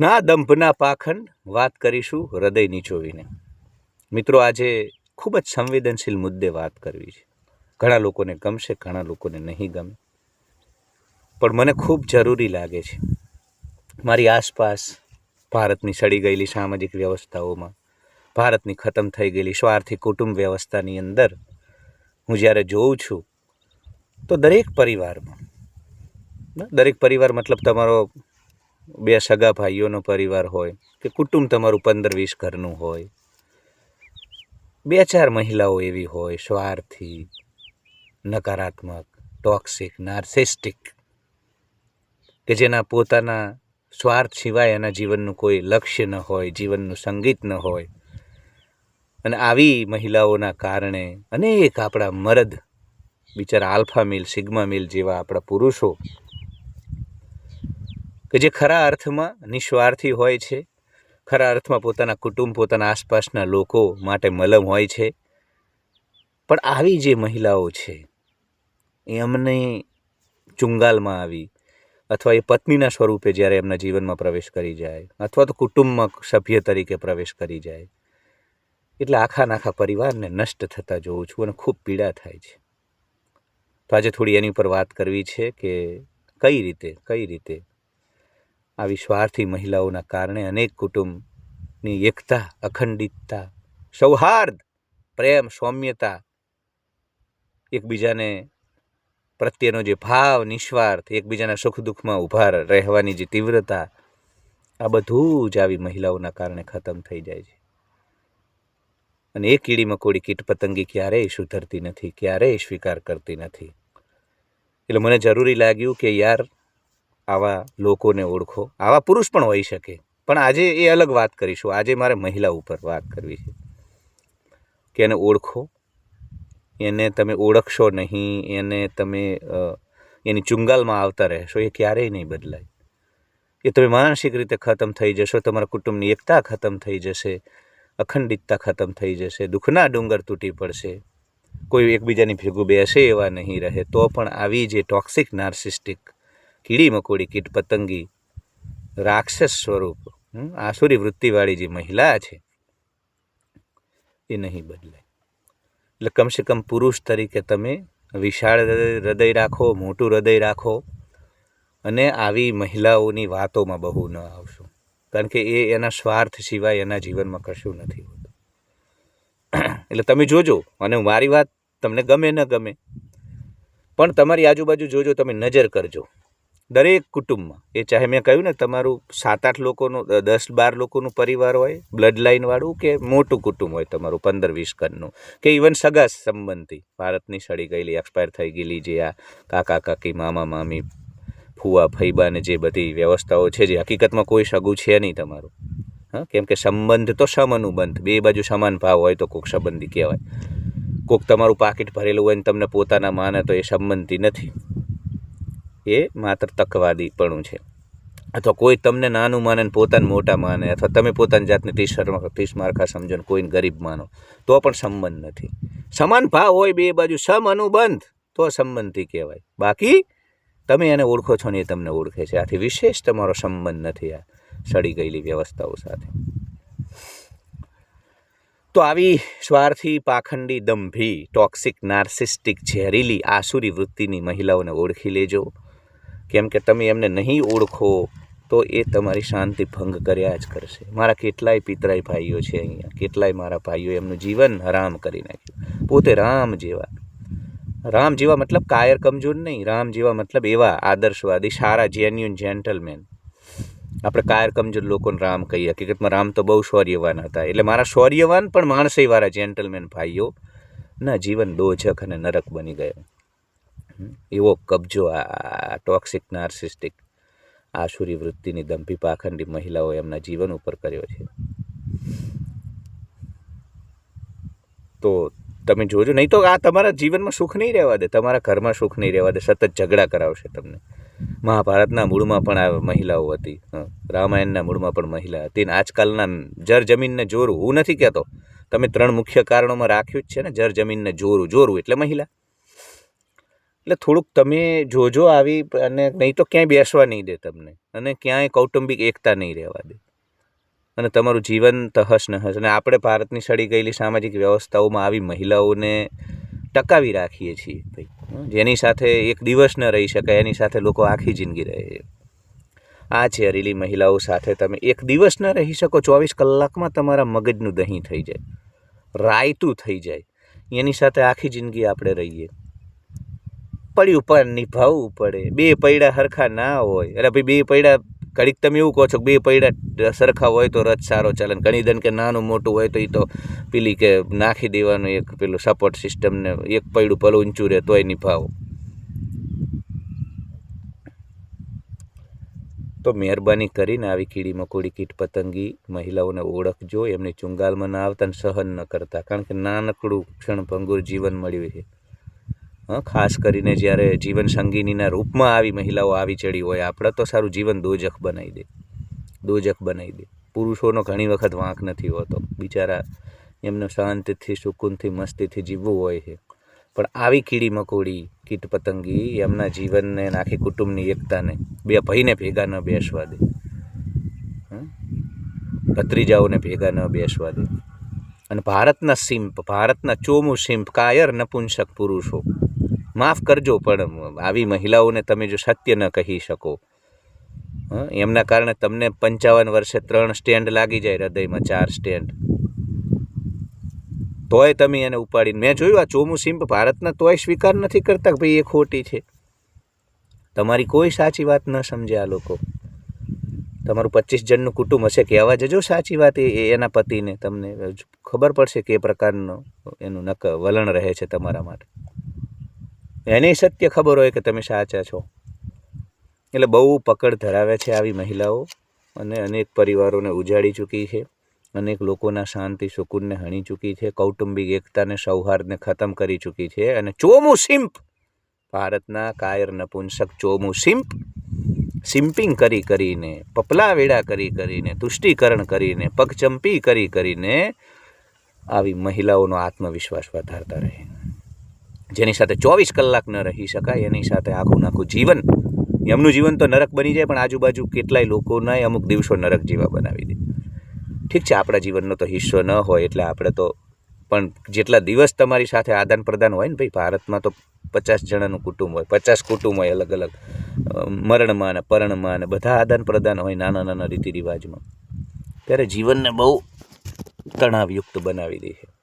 ના દંભના પાખંડ વાત કરીશું હૃદય નીચોવીને મિત્રો, આજે ખૂબ જ સંવેદનશીલ મુદ્દે વાત કરવી છે. ઘણા લોકોને ગમશે, ઘણા લોકોને નહીં ગમે. પણ મને ખૂબ જરૂરી લાગે છે. મારી આસપાસ ભારતની સડી ગયેલી સામાજિક વ્યવસ્થાઓમાં, ભારતની ખતમ થઈ ગયેલી સ્વાર્થી કુટુંબ વ્યવસ્થાની અંદર, હું જ્યારે જોઉં છું, તો દરેક પરિવારમાં, દરેક પરિવાર મતલબ તમારો બે સગા ભાઈઓનો પરિવાર હોય કે કુટુંબ તમારું પંદર વીસ ઘરનું હોય, બે ચાર મહિલાઓ એવી હોય, સ્વાર્થી, નકારાત્મક ટોક્સિક નાર્સિસ્ટિક કે જેના પોતાના સ્વાર્થ સિવાય એના જીવનનું કોઈ લક્ષ્ય ન હોય, જીવનનું સંગીત ન હોય. અને આવી મહિલાઓના કારણે અનેક આપણા મરદ, બિચારા આલ્ફા મિલ, સિગ્મા મિલ જેવા આપણા પુરુષો કે જે ખરા અર્થમાં નિસ્વાર્થી હોય છે, ખરા અર્થમાં પોતાના કુટુંબ, પોતાના આસપાસના લોકો માટે મલમ હોય છે. પણ આવી જે મહિલાઓ છે એમને ચુંગાલમાં આવી અથવા એ પત્નીના સ્વરૂપે જ્યારે એમના જીવનમાં પ્રવેશ કરી જાય અથવા તો કુટુંબમાં સભ્ય તરીકે પ્રવેશ કરી જાય, એટલે આખા નાખા પરિવારને નષ્ટ થતા જોઉં છું અને ખૂબ પીડા થાય છે. તો આજે થોડી એની ઉપર વાત કરવી છે કે કઈ રીતે કઈ રીતે આવી સ્વાર્થી મહિલાઓના કારણે અનેક કુટુંબની એકતા, અખંડિતતા, સૌહાર્દ, પ્રેમ, સૌમ્યતા એકબીજાને પ્રત્યેનો જે ભાવ, નિસ્વાર્થ, એકબીજાના સુખ દુઃખમાં ઊભા રહેવાની જે તીવ્રતા, આ બધું જ આવી મહિલાઓના કારણે ખતમ થઈ જાય છે. અને એ કીડી મકોડી કીટ પતંગી ક્યારેય સુધરતી નથી, ક્યારેય સ્વીકાર કરતી નથી. એટલે મને જરૂરી લાગ્યું કે યાર આવા લોકોને ઓળખો. આવા પુરુષ પણ હોઈ શકે. પણ આજે એ અલગ વાત કરીશું. આજે મારે મહિલા ઉપર વાત કરવી છે. કે એને ઓળખો. એને તમે ઓળખશો નહીં. એને તમે એની ચુંગાલમાં આવતા રહેશો. એ ક્યારેય નહીં બદલાય. એ તમે માનસિક રીતે ખતમ થઈ જશો. તમારા કુટુંબની એકતા ખતમ થઈ જશે. અખંડિતતા ખતમ થઈ જશે. દુઃખના ડુંગર તૂટી પડશે. કોઈ એકબીજાની ભેગું બેસે એવા નહીં રહે. તો પણ આવી જે ટોક્સિક નાર્સિસ્ટિક કીડી મકોડી કીટ પતંગી રાક્ષસ સ્વરૂપ આસુરી વૃત્તિવાળી જે મહિલા છે, એ નહીં બદલાય. એટલે કમસે કમ પુરુષ તરીકે તમે વિશાળ હૃદય રાખો, મોટું હૃદય રાખો અને આવી મહિલાઓની વાતોમાં બહુ ન આવશો. કારણ કે એ એના સ્વાર્થ સિવાય એના જીવનમાં કશું નથી હોતું. એટલે તમે જોજો, અને મારી વાત તમને ગમે ન ગમે, પણ તમારી આજુબાજુ જોજો, તમે નજર કરજો. દરેક કુટુંબમાં, એ ચાહે મેં કહ્યું ને, તમારું સાત આઠ લોકોનું દસ બાર લોકોનું પરિવાર હોય બ્લડ લાઇનવાળું કે મોટું કુટુંબ હોય તમારું પંદર વીસ ઘરનું, કે ઇવન સગા સંબંધી, ભારતની સડી ગયેલી, એક્સપાયર થઈ ગયેલી જે આ કાકા, કાકી, મામા, મામી, ફુવા ફૈબાને જે બધી વ્યવસ્થાઓ છે, જે હકીકતમાં કોઈ સગું છે નહીં તમારું. હા, કેમ કે સંબંધ તો સમનુબંધ બે બાજુ સમાન ભાવ હોય તો કોઈક સંબંધી કહેવાય. કોઈક તમારું પાકીટ ભરેલું હોય ને તમને પોતાના માને તો એ સંબંધી નથી. એ માત્ર તકવાદીપણું છે. અથવા કોઈ તમને નાનું માને ને પોતાને મોટા માને, અથવા તમે પોતાની જાતને ટી શર્ટમાં ત્રીસ મારખા સમજો ને કોઈને ગરીબ માનો, તો પણ સંબંધ નથી. સમાન ભાવ હોય બે બાજુ, સમ અનુબંધ, તો સંબંધથી કહેવાય. બાકી, તમે એને ઓળખો છો ને એ તમને ઓળખે છે. આથી વિશેષ તમારો સંબંધ નથી આ સડી ગયેલી વ્યવસ્થાઓ સાથે. તો આવી સ્વાર્થી, પાખંડી, દંભી ટોક્સિક નાર્સિસ્ટિક ઝેરીલી, આસુરી વૃત્તિની મહિલાઓને ઓળખી લેજો. કેમ કે તમે એમને નહીં ઓળખો, તો એ તમારી શાંતિ ભંગ કર્યા જ કરશે. મારા કેટલાય પિતરાય ભાઈઓ છે અહીંયા. કેટલાય મારા ભાઈઓ એમનું જીવન હરામ કરી નાખ્યું. પોતે રામ જેવા. રામ જેવા મતલબ કાયર કમજોર નહીં. રામ જેવા મતલબ એવા આદર્શવાદી, સારા જેન્યુન જેન્ટલમેન આપણે કાયર કમજોર લોકોને રામ કહીએ. હકીકતમાં રામ તો બહુ શૌર્યવાન હતા. એટલે મારા શૌર્યવાન પણ માણસેવાળા જેન્ટલમેન ભાઈઓ, ના જીવન દોજક અને નરક બની ગયો. એવો કબજો આ ટોક્સિક નાર્સિસ્ટિક આસુરી વૃત્તિની દંભી પાખંડી મહિલાઓ એમના જીવન ઉપર કર્યો છે. તો તમે જોજો, નહીં તો આ તમારા જીવનમાં સુખ નહીં રહેવા દે, તમારા ઘરમાં સુખ નહીં રહેવા દે, સતત ઝઘડા કરાવશે તમને. મહાભારતના મૂળમાં પણ આ મહિલાઓ હતી રામાયણના મૂળમાં પણ મહિલા હતી ને આજકાલના જર જમીનને જોરું, હું નથી કહેતો. તમે ત્રણ મુખ્ય કારણોમાં રાખ્યું જ છે ને, જર જમીનને જોરું જોરું એટલે મહિલા. એટલે થોડુંક તમે જોજો આવી અને નહીં તો ક્યાંય બેસવા નહીં દે તમને. અને ક્યાંય કૌટુંબિક એકતા નહીં રહેવા દે. અને તમારું જીવન તહસ નહસ. અને આપણે ભારતની સડી ગયેલી સામાજિક વ્યવસ્થાઓમાં આવી મહિલાઓને ટકાવી રાખીએ છીએ ભાઈ. જેની સાથે એક દિવસ ન રહી શકાય, એની સાથે લોકો આખી જિંદગી રહે. છે આ છે અરેલી મહિલાઓ સાથે તમે એક દિવસ ન રહી શકો, ચોવીસ કલાકમાં તમારા મગજનું દહીં થઈ જાય. રાયતું થઈ જાય. એની સાથે આખી જિંદગી આપણે રહીએ. પડ્યું પણ નિભાવવું પડે. બે પૈડા સરખા ના હોય. એટલે ભાઈ, બે પૈડા, ઘડીક તમે એવું કહો છો બે પૈડા સરખા હોય તો રથ સારો ચાલે ઘણી દન કે નાનું મોટું હોય તો એ તો પેલી કે નાખી દેવાનું એક પેલું સપોર્ટ સિસ્ટમને એક પૈડું પેલું ઊંચું રહે તોય નિભાવો. તો મહેરબાની કરીને આવી કીડી મકોડી કીટ પતંગી મહિલાઓને ઓળખજો. એમની ચુંગાલમાં ના આવતા સહન ન કરતા. કારણ કે નાનકડું ક્ષણભંગુર જીવન મળ્યું છે. ખાસ કરીને જ્યારે જીવનસંગીનીના રૂપમાં આવી મહિલાઓ આવી ચડી હોય, આપણે તો સારું જીવન દોજખ બનાવી દે. દોજખ બનાવી દે. પુરુષોનો ઘણી વખત વાંક નથી હોતો. બિચારા એમને શાંતિથી, સુકૂનથી, મસ્તીથી જીવવું હોય છે. પણ આવી કીડી મકોડી, કીટ પતંગી એમના જીવનને આખી કુટુંબની એકતાને બે ભાઈને ભેગા ન બેસવા દે? ભત્રીજાઓને ભેગા ન બેસવા દે. અને ભારતના સિમ્પ ભારતના ચોમુ સિમ્પ કાયર નપુંસક પુરુષો માફ કરજો, પણ આવી મહિલાઓને તમે જો સત્ય ન કહી શકો? એમના કારણે તમને પંચાવન વર્ષે ત્રણ સ્ટેન્ડ લાગી જાય હૃદયમાં, ચાર સ્ટેન્ડ. તોય તમે એને ઉપાડીને, મેં જોયું આ ચોમુ સિમ્પ ભારતના તોય સ્વીકાર નથી કરતા કે ભાઈ એ ખોટી છે. તમારી કોઈ સાચી વાત ન સમજે આ લોકો. તમારું પચીસ જણનું કુટુંબ હશે, કહેવા જજો સાચી વાત એ એ એના પતિને. તમને ખબર પડશે કે પ્રકારનો એનું નક વલણ રહે છે તમારા માટે. એને સત્ય ખબર હોય કે તમે સાચા છો. એટલે બહુ પકડ ધરાવે છે આવી મહિલાઓ અને અનેક પરિવારોને ઉજાડી ચૂકી છે. અનેક લોકોના શાંતિ, સુકૂનને હણી ચૂકી છે. કૌટુંબિક એકતાને, સૌહાર્દને ખતમ કરી ચૂકી છે. અને ચોમુ સિમ્પ ભારતના કાયર નપુંસક ચોમુ સિમ્પ સિમ્પિંગ કરી કરીને પપલા વેડા કરી કરીને, તુષ્ટિકરણ કરીને, પગચંપી કરી કરીને આવી મહિલાઓનો આત્મવિશ્વાસ વધારતા રહે. જેની સાથે ચોવીસ કલાક ન રહી શકાય, એની સાથે આખું નાખું જીવન. એમનું જીવન તો નરક બની જાય, પણ આજુબાજુ કેટલાય લોકોના અમુક દિવસો નરક જેવા બનાવી દે. ઠીક છે, આપણા જીવનનો તો હિસ્સો ન હોય, એટલે આપણે તો પણ જેટલા દિવસ તમારી સાથે આદાન પ્રદાન હોય ને ભાઈ, ભારતમાં તો પચાસ જણાનું કુટુંબ હોય, પચાસ કુટુંબ હોય અલગ અલગ. મરણમાં ને પરણમાં ને બધા આદાન પ્રદાન હોય નાના નાના રીતિ રિવાજમાં. ત્યારે જીવનને બહુ તણાવયુક્ત બનાવી દે છે.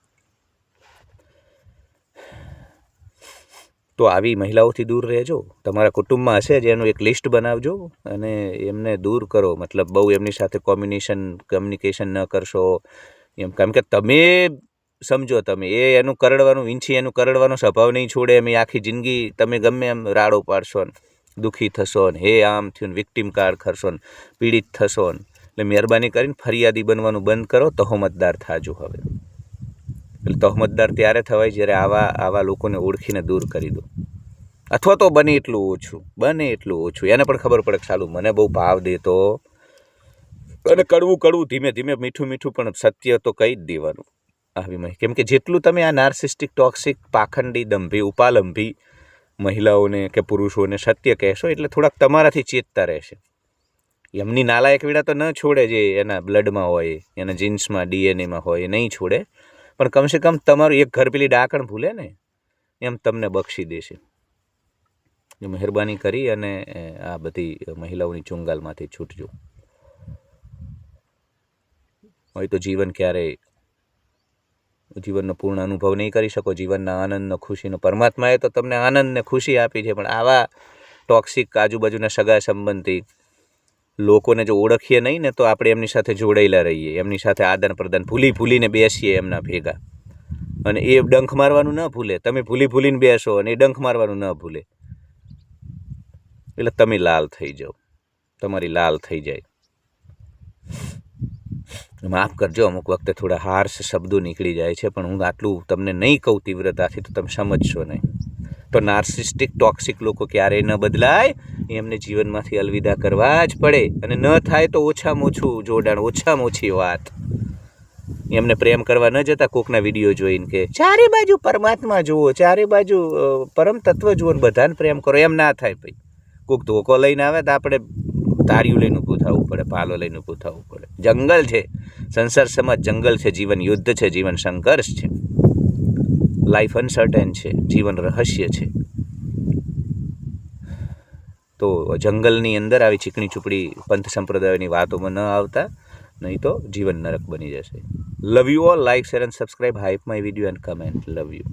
તો આવી મહિલાઓથી દૂર રહેજો. તમારા કુટુંબમાં હશે જ, એનું એક લિસ્ટ બનાવજો અને એમને દૂર કરો. મતલબ બહુ એમની સાથે કોમ્યુનિકેશન કમ્યુનિકેશન ન કરશો. એમ કારણ કે તમે સમજો તમે, એ એનું કરડવાનું, વિંછી એનું કરડવાનો સ્વભાવ નહીં છોડે એમ આખી જિંદગી તમે ગમે એમ રાડો પાડશો ને, દુઃખી થશો ને, હે આમ થયું ને વિક્ટિમ કાર્ડ ખરશો ને, પીડિત થશો ને. એટલે મહેરબાની કરીને ફરિયાદી બનવાનું બંધ કરો, તહોમતદાર થાજો હવે. એટલે તહમતદાર ત્યારે થવાય જ્યારે આવા આવા લોકોને ઓળખીને દૂર કરી દો. અથવા તો બને એટલું ઓછું, બને એટલું ઓછું. એને પણ ખબર પડે કે સાલું, મને બહુ ભાવ દેતો. અને કડવું કડવું, ધીમે ધીમે, મીઠું મીઠું પણ સત્ય તો કહી જ દેવાનું આવી મહિ. કેમ કે જેટલું તમે આ નાર્સિસ્ટિક ટોક્સિક પાખંડી, દંભી, ઉપાલંભી મહિલાઓને કે પુરુષોને સત્ય કહેશો, એટલે થોડાક તમારાથી ચેતતા રહેશે. એમની નાલાયક વીડા તો ન છોડે જે એના બ્લડમાં હોય, એના જીન્સમાં ડીએનએમાં હોય, એ નહીં છોડે. પણ કમસે કમ તમારું એક ઘર પેલી ડાકણ ભૂલે ને, એમ તમને બક્ષી દેશે. મહેરબાની કરી અને આ બધી મહિલાઓની ચુંગાલમાંથી છૂટજો. હોય તો જીવન ક્યારેય, જીવનનો પૂર્ણ અનુભવ નહીં કરી શકો, જીવનના આનંદનો, ખુશીનો. પરમાત્માએ તો તમને આનંદ ને ખુશી આપી છે, પણ આવા ટોક્સિક આજુબાજુના સગા સંબંધી લોકોને જો ઓળખીએ નહીં ને તો આપણે એમની સાથે જોડાયેલા રહીએ. એમની સાથે આદાન પ્રદાન ભૂલી ભૂલીને બેસીએ એમના ભેગા. અને એ ડંખ મારવાનું ન ભૂલે. તમે ભૂલી ભૂલીને બેસો અને એ ડંખ મારવાનું ન ભૂલે. એટલે તમે લાલ થઈ જાઓ. તમારી લાલ થઈ જાય. માફ કરજો, અમુક વખતે થોડા હાર્શ શબ્દો નીકળી જાય છે, પણ હું આટલું તમને નહીં કહું તીવ્રતાથી, તો તમે સમજશો નહીં. તો નાર્સિસ્ટિક ટોક્સિક લોકો ક્યારેય ન બદલાય. એમને જીવનમાંથી અલવિદા કરવા જ પડે. અને ન થાય તો ઓછામાં ઓછું, જોડાણ ઓછામાં ઓછી વાત. એમને પ્રેમ કરવા ન જતા કોકના વીડિયો જોઈને કે, ચારે બાજુ પરમાત્મા જુઓ, ચારે બાજુ પરમ તત્વ જુઓ બધાને પ્રેમ કરો. એમ ના થાય ભાઈ. કોક ધોકો લઈને આવે તો આપણે તાર્યું લઈને ઊભું થવું પડે, પાલો લઈને ઊભું થવું પડે. જંગલ છે. સંસાર સમાજ જંગલ છે, જીવન યુદ્ધ છે, જીવન સંઘર્ષ છે. લાઈફ અનસર્ટેન છે, જીવન રહસ્ય છે. તો જંગલની અંદર આવી ચીકણી ચૂપડી પંથ સંપ્રદાયોની વાતોમાં ન આવતા, નહીં તો જીવન નરક બની જશે. Love you all like share and subscribe hype my video and comment love you